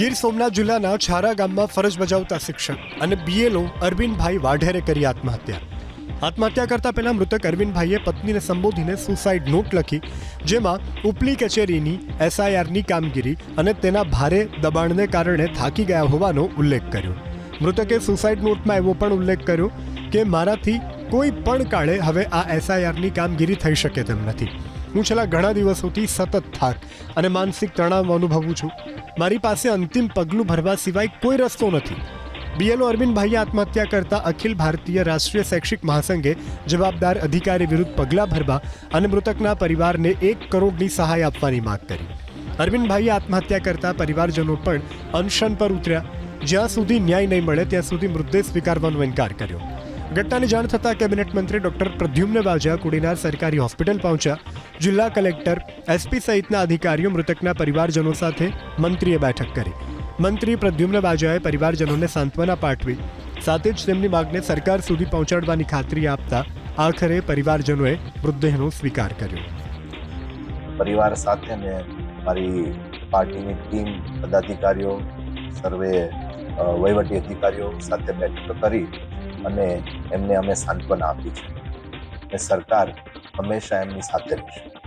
ગીર સોમનાથ જિલ્લાના છારા ગામમાં ફરજ બજાવતા શિક્ષક અને બીએલઓ અરવિંદભાઈ વાઢેરે કરી આત્મહત્યા. આત્મહત્યા કરતા પહેલા મૃતક અરવિંદભાઈએ પત્નીને સંબોધીને સુસાઇડ નોટ લખી, જેમાં ઉપલી કચેરીની એસઆઈઆરની કામગીરી અને તેના ભારે દબાણને કારણે થાકી ગયા હોવાનો ઉલ્લેખ કર્યો. મૃતકે સુસાઇડ નોટમાં એવો પણ ઉલ્લેખ કર્યો કે મારાથી કોઈ પણ કાળે હવે આ એસઆઈઆરની કામગીરી થઈ શકે તેમ નથી. હું છેલ્લા ઘણા દિવસોથી સતત થાક અને માનસિક તણાવ અનુભવું છું. મારી પાસે અંતિમ પગલું ભરવા સિવાય કોઈ રસ્તો નથી. બીએલઓ અરવિંદભાઈએ આત્મહત્યા કરતા અખિલ ભારતીય રાષ્ટ્રીય શૈક્ષિક મહાસંઘે જવાબદાર અધિકારી વિરુદ્ધ પગલાં ભરવા અને મૃતકના પરિવારને એક કરોડની સહાય આપવાની માંગ કરી. અરવિંદભાઈએ આત્મહત્યા કરતા પરિવારજનો પણ અનશન પર ઉતર્યા. જ્યાં સુધી ન્યાય નહીં મળે, ત્યાં સુધી મૃતદેહ સ્વીકારવાનો ઇનકાર કર્યો. ઘટનાની જાણ થતાં કેબિનેટ મંત્રી ડોક્ટર પ્રદ્યુમ્ન બાજા કુડીનાર સરકારી હોસ્પિટલ પહોંચ્યા. જિલ્લા કલેક્ટર એસપી સહિતના અધિકારીઓ મૃતકના પરિવારજનો સાથે મંત્રીએ બેઠક કરી. મંત્રી પ્રદ્યુમ્ન બાજાએ પરિવારજનોને સાંત્વના પાઠવી, સાથે જ તેમની માગને સરકાર સુધી પહોંચાડવાની ખાતરી આપતા આખરે પરિવારજનોએ મૃતદેહનો સ્વીકાર કર્યો. પરિવાર સાથે ને મારી પાર્ટીની ટીમ, પદાધિકારીઓ, સર્વે વહીવટી અધિકારીઓ સાથે બેઠક કરી. અને એમને અમે સાંત્વના આપી છે. અને સરકાર હંમેશા એમની સાથે રહેશે.